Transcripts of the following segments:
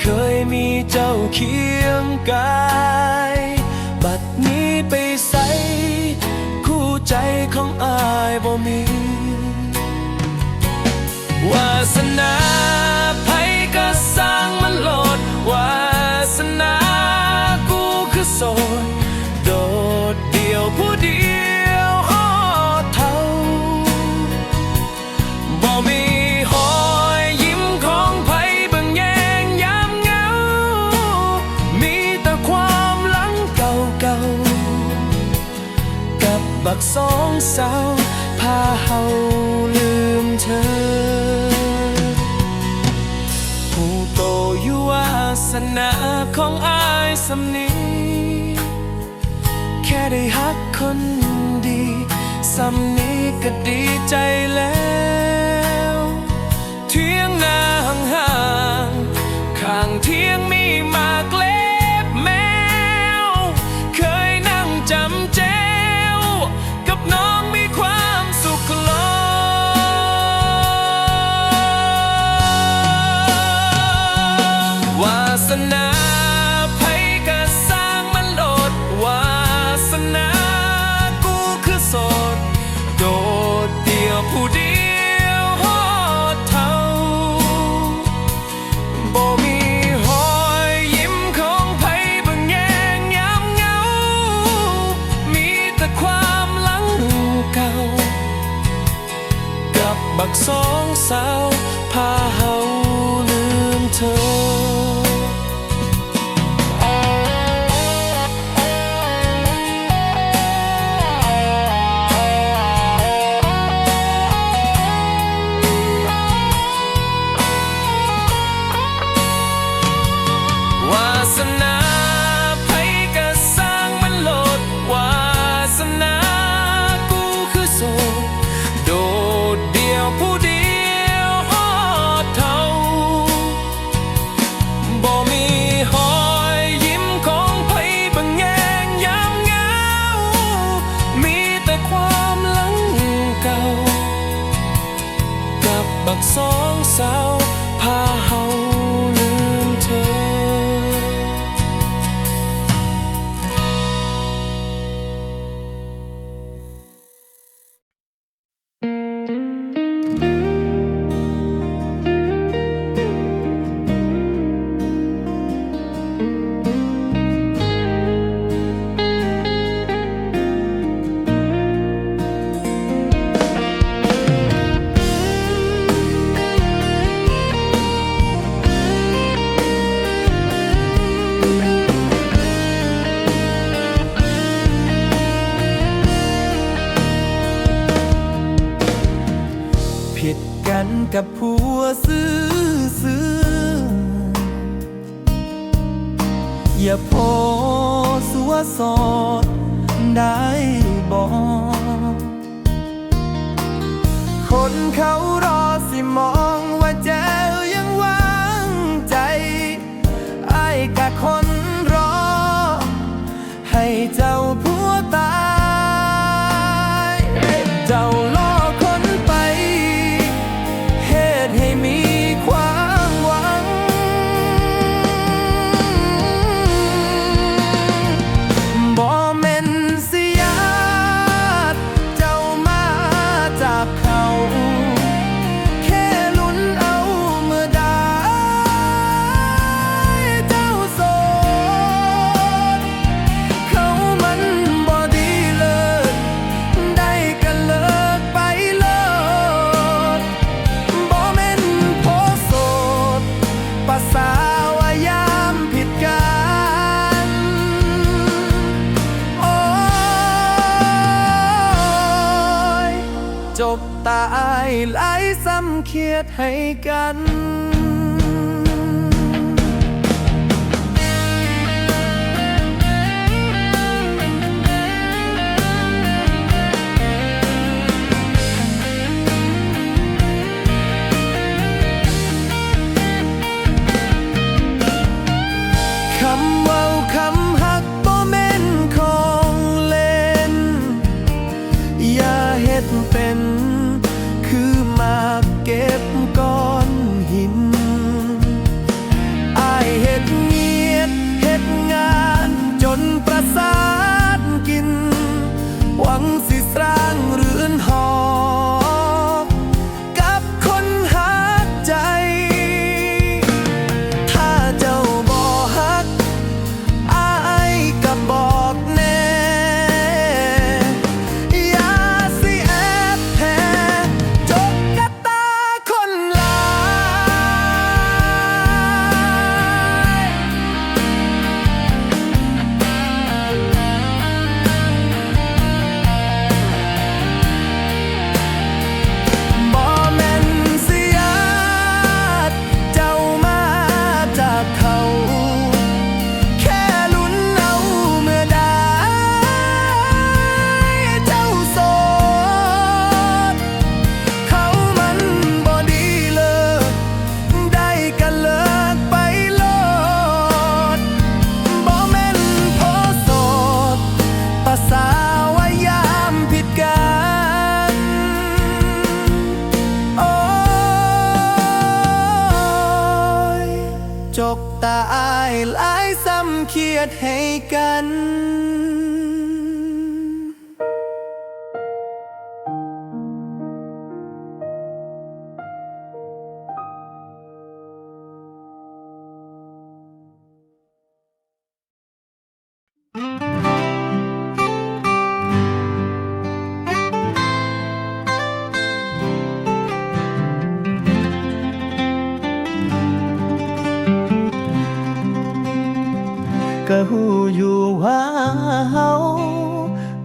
เคยมีเจ้าเคียงกาย บัดนี้ไปใสคู่ใจของอายบ่มี วาสนา คนดีซ้ำนี้ก็ดีใจแล้ว เคียดให้กัน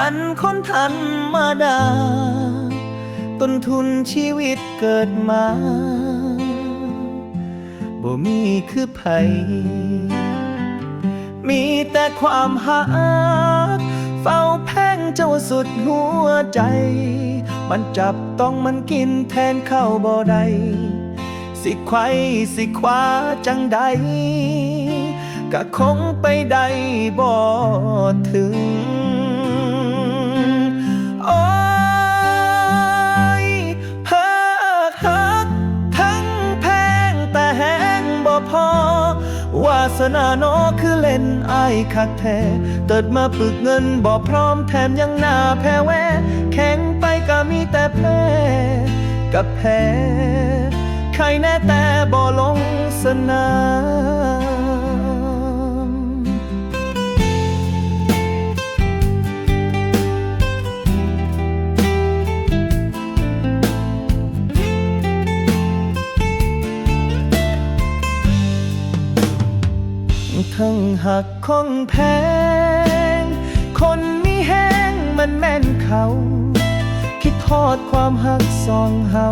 มันคนทันมาดา ต้นทุนชีวิตเกิดมาบ่มีคือไผมีแต่ความหัก เฝ้าแพ่งเจ้าสุดหัวใจ มันจับต้องมันกินแทนข้าวบ่ได้สิไขว้สิคว้าจังใดก็คงไปได้บ่ถึง หน้าโนอคือเล่นไอ้คักแท้เติดมาปึกเงินบ่พร้อมแถมยังหน้าแพ้แวแข็งไปก็มีแต่แพ้กับแพ้ใครแน่แต่บ่ลงสนาม ทั้งหักของแพง คนมีแห้งมันแม่นเขา คิดทอดความหักสองเฮา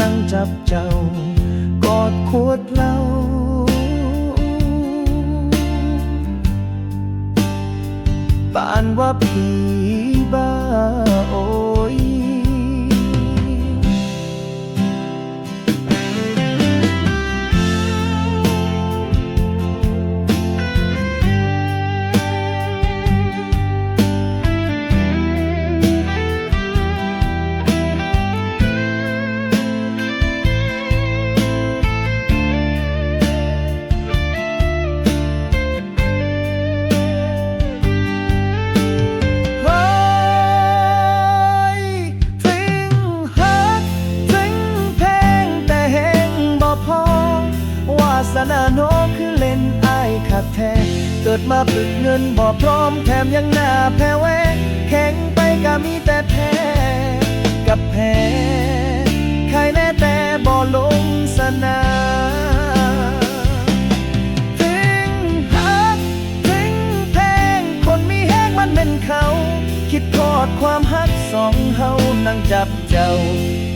นั่งจับเจ้ากอดขวดเหล้าปานว่าผีบ้าโอ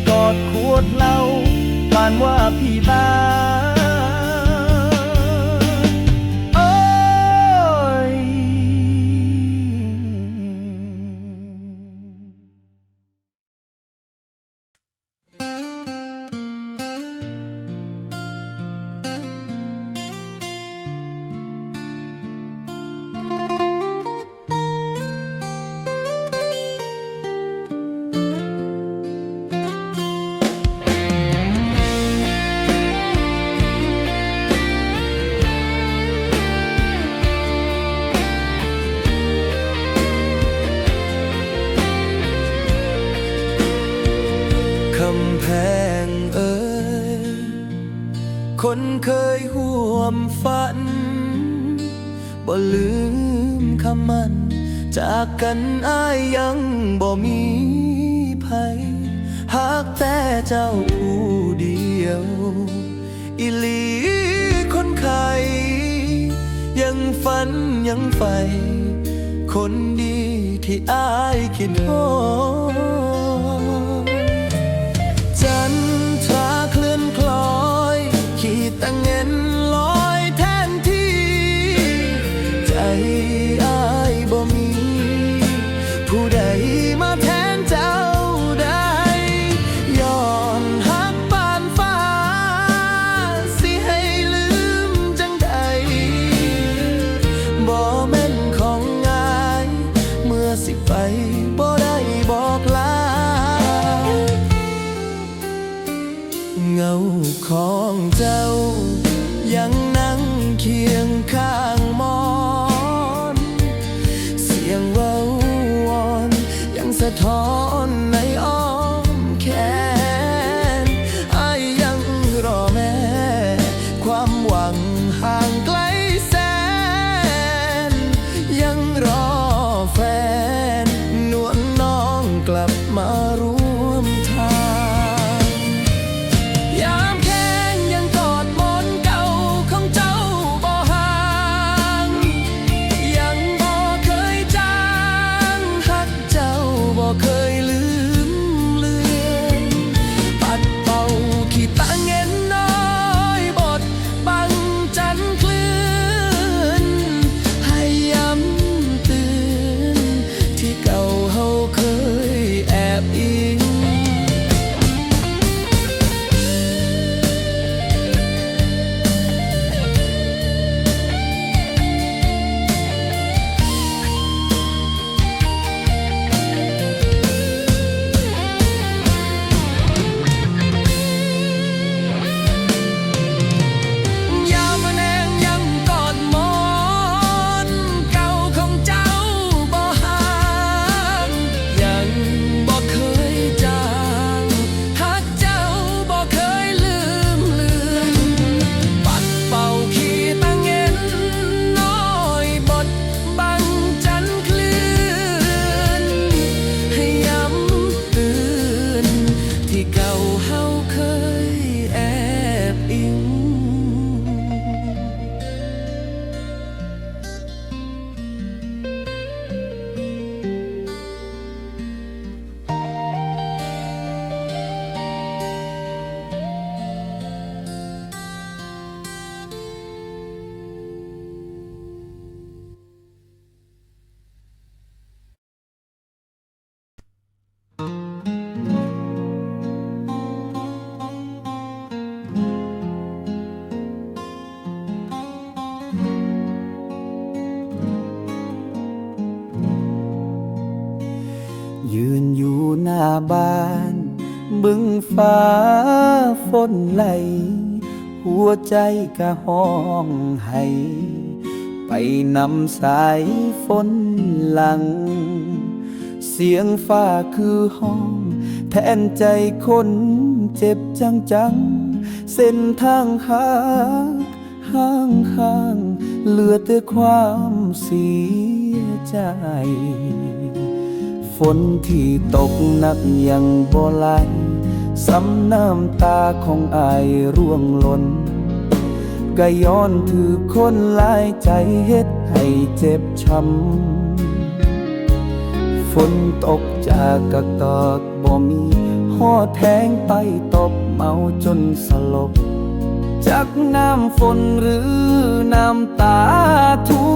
กอดขวดเหล้าปานว่าพี่บ้าันบ่ลืมคำมัน จากกันอ้ายยังบ่มีภัยหากแต่เจ้าผู้เดียว อิลีคนไข้ยังฝันยังใฝ่คนดีที่อ้ายคิดโทษ ท ฟ้าฝนไหล หัวใจกะห้องให้ไปนำสายฝนหลัง เสียงฟ้าคือห้อง แทนใจคนเจ็บจังจังๆเส้นทางหาห่างห่างๆเหลือแต่ความเสียใจ ฝนที่ตกหนักยังบ่ไหล ซ้ำน้ำตาของอายร่วงหล่นก็ย้อนถือคนลายใจเฮ็ดให้เจ็บช้ำฝนตกจากกระตอกบ่มีห่อแทงไปตบเมาจนสลบจากน้ำฝนหรือน้ำตาท่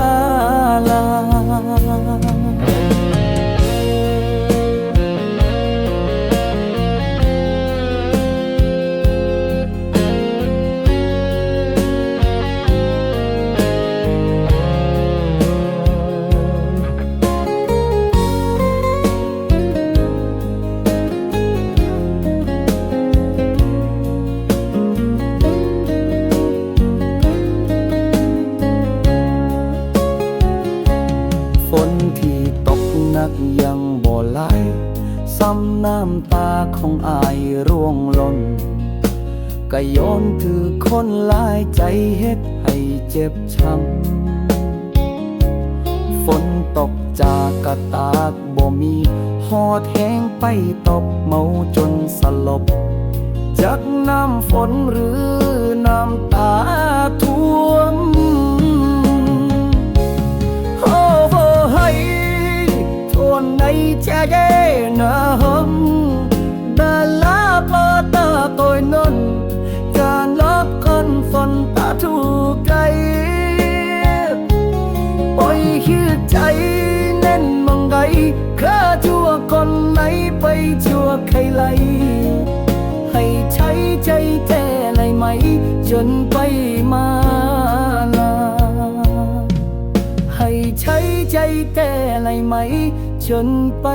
เฮ็ดให้เจ็บช้ำฝนตกจากกระตากบ่มีหอดแห้งไปตบเมาจนสลบ จากน้ำฝนหรือน้ำตาท่วมโอ้โหเฮ้ทนในใจนะฮมดาลาปตาตัวนนก ถูกไกลปล่อยคิดใจแน่นมองไกข้าจัวคนไหนไหล ให้ใช้ใจแท้เลยไหม จนไปมาลา ให้ใช้ใจแต่เลยไหม จนไป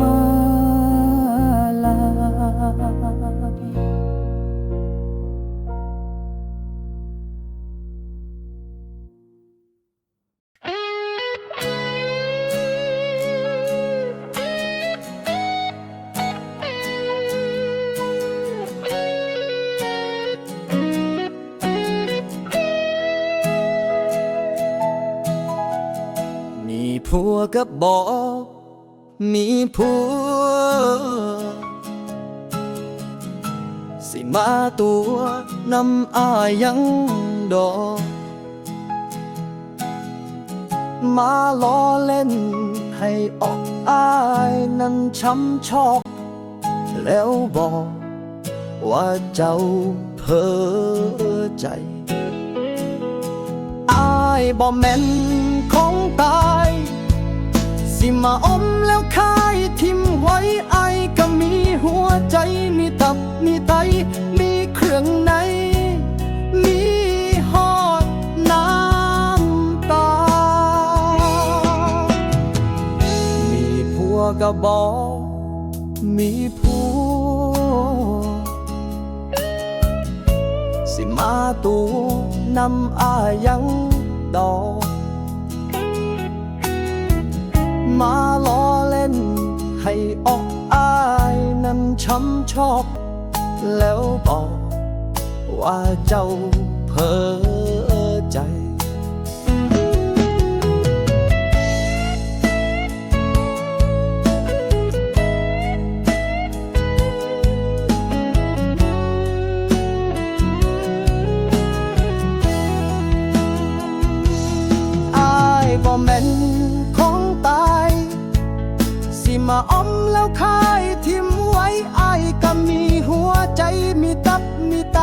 มา กับบอกมีผัวสิมาตัวนำอายยังดอกมาล้อเล่นให้ออกอายนั้นช้ำชอก แล้วบอกว่าเจ้าเพ้อใจ อายบ่แม่นของตาย สิมาอมแล้วคายทิมไว้ไอก็มีหัวใจมีตับมีไต มีเครื่องในมีหอดน้ำตา มีผัวก็บอกมีผัว สิมาตัวนำอายังดอก มาล้อเล่น ให้ออกอายนั้นช้ำชอบ แล้วบอกว่าเจ้าเพ้อ มาอมแล้วคายทิมไว้อายก็มีหัวใจมีตับมีไต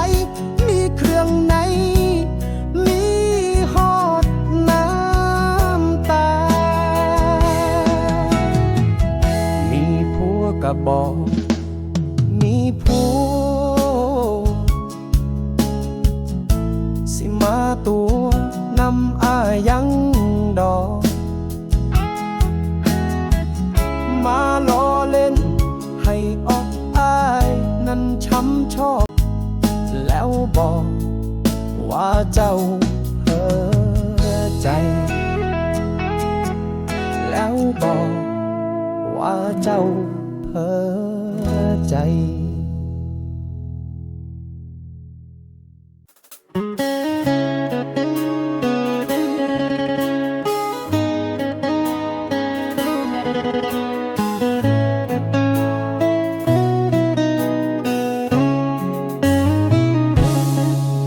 มีเครื่องใน มีหอดน้ำตา มีผัวกระบอก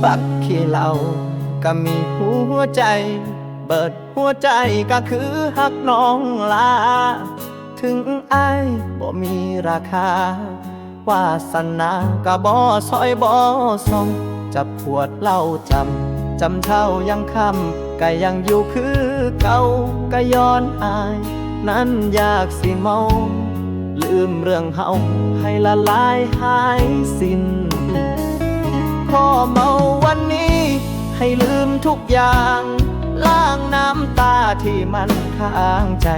บักขี้เหล่าก็มีหัวใจ เบิดหัวใจก็คือหักน้องลา ถึงไอายบ่มีราคาวาสนาก็บ่ซอยบ่ส่งจะปวดเล่าจำจำเท่ายังคำก็ยังอยู่คือเก่าก็ย้อนอาย นั้นอยากสิเมา ลืมเรื่องเฮาให้ละลายหายสิ้น พ่อเมาวันนี้ ให้ลืมทุกอย่าง ล้างน้ำตาที่มันค้างใจ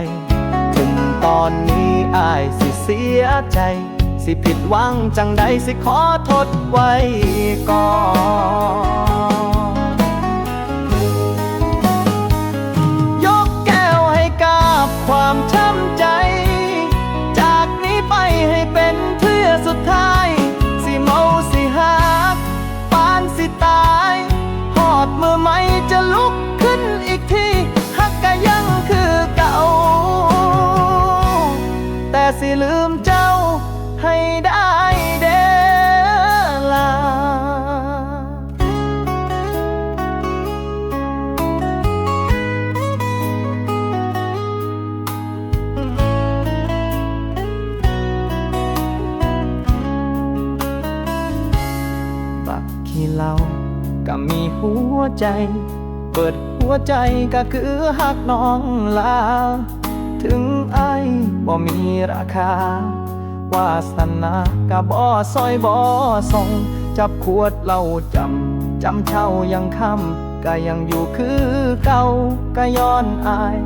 ถึงตอนนี้อายสิเสียใจ สิผิดหวังจังใดสิขอทดไว้ก่อน ใจ เปิดหัวใจก็คือหักน้องลา ถึงไอ้บ่มีราคาวาสนากะบ่ซอยบ่ส่ง จับขวดเหล้าจำจำเช่ายังคำก็ยังอยู่คือเก่าก็ย้อนอาย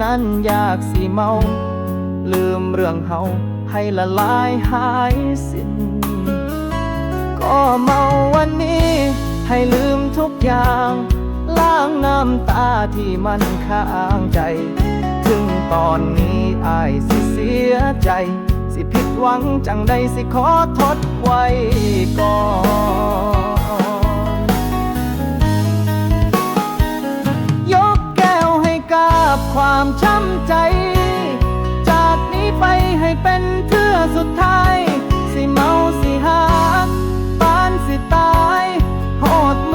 นั้นอยากสิเมา ลืมเรื่องเฮาให้ละลายหายสิ้น ก็เมาวันนี้ ให้ลืมทุกอย่าง ล้างน้ำตาที่มันค้างใจ ถึงตอนนี้อายสิเสียใจ สิผิดหวังจังใดสิขอทดไว้ก่อนยกแก้วให้กับความช้ำใจ จากนี้ไปให้เป็นเทื่อสุดท้าย สิเมาสิหาปานสิตาย โ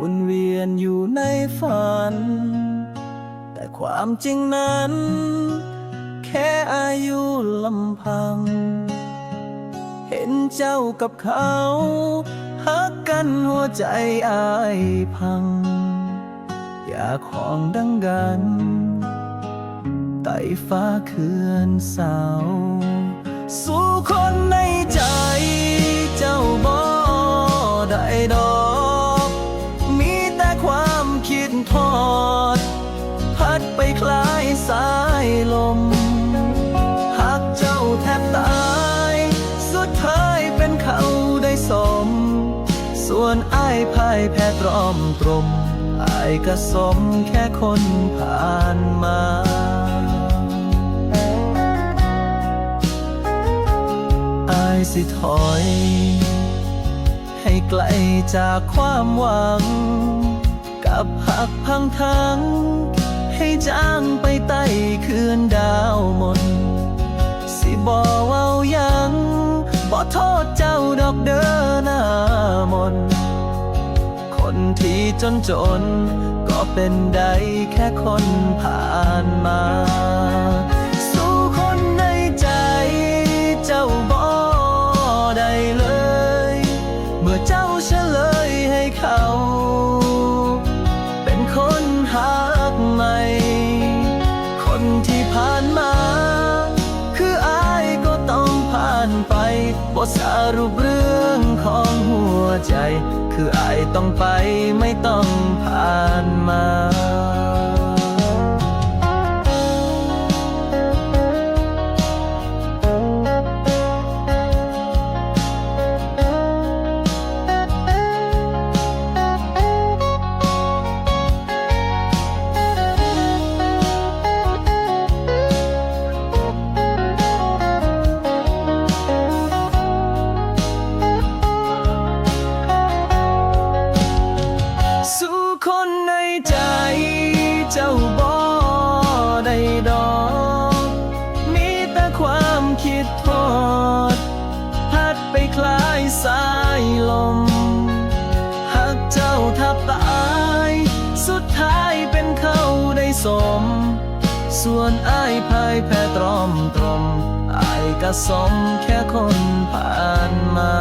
วนเวียนอยู่ในฝัน แต่ความจริงนั้น แค่อายุลำพัง เห็นเจ้ากับเขาหักกันหัวใจอายพัง อยากของดังกันไต่ฟ้าเคือนเสาสู่คนในใจเจ้าบ่ได้ดอ ส่วนไอ้ายพ่ายแพ้ตรอมตรมไอ้ายก็สมแค่คนผ่านมาไอายสิถอย ให้ไกลจากความหวัง กับหักพังทั้ง ให้จางไปใต้คืนดาวมน สิบอเว้ายังบ่โทษเจ้าดอก เด้อหน้ามน คนที่จนจน ก็เป็นได้แค่คนผ่านมา สู่คนในใจเจ้าบ่ได้เลย เมื่อเจ้าเฉลยให้เขา เป็นคนหักใหม่ คนที่ผ่านมาคืออายก็ต้องผ่านไปบทสรุปเรื่อง ใจ คืออายต้องไปไม่ต้องผ่านมา ส่วนอายพายแพ้ตรอมตรมอายก็สมแค่คนผ่านมา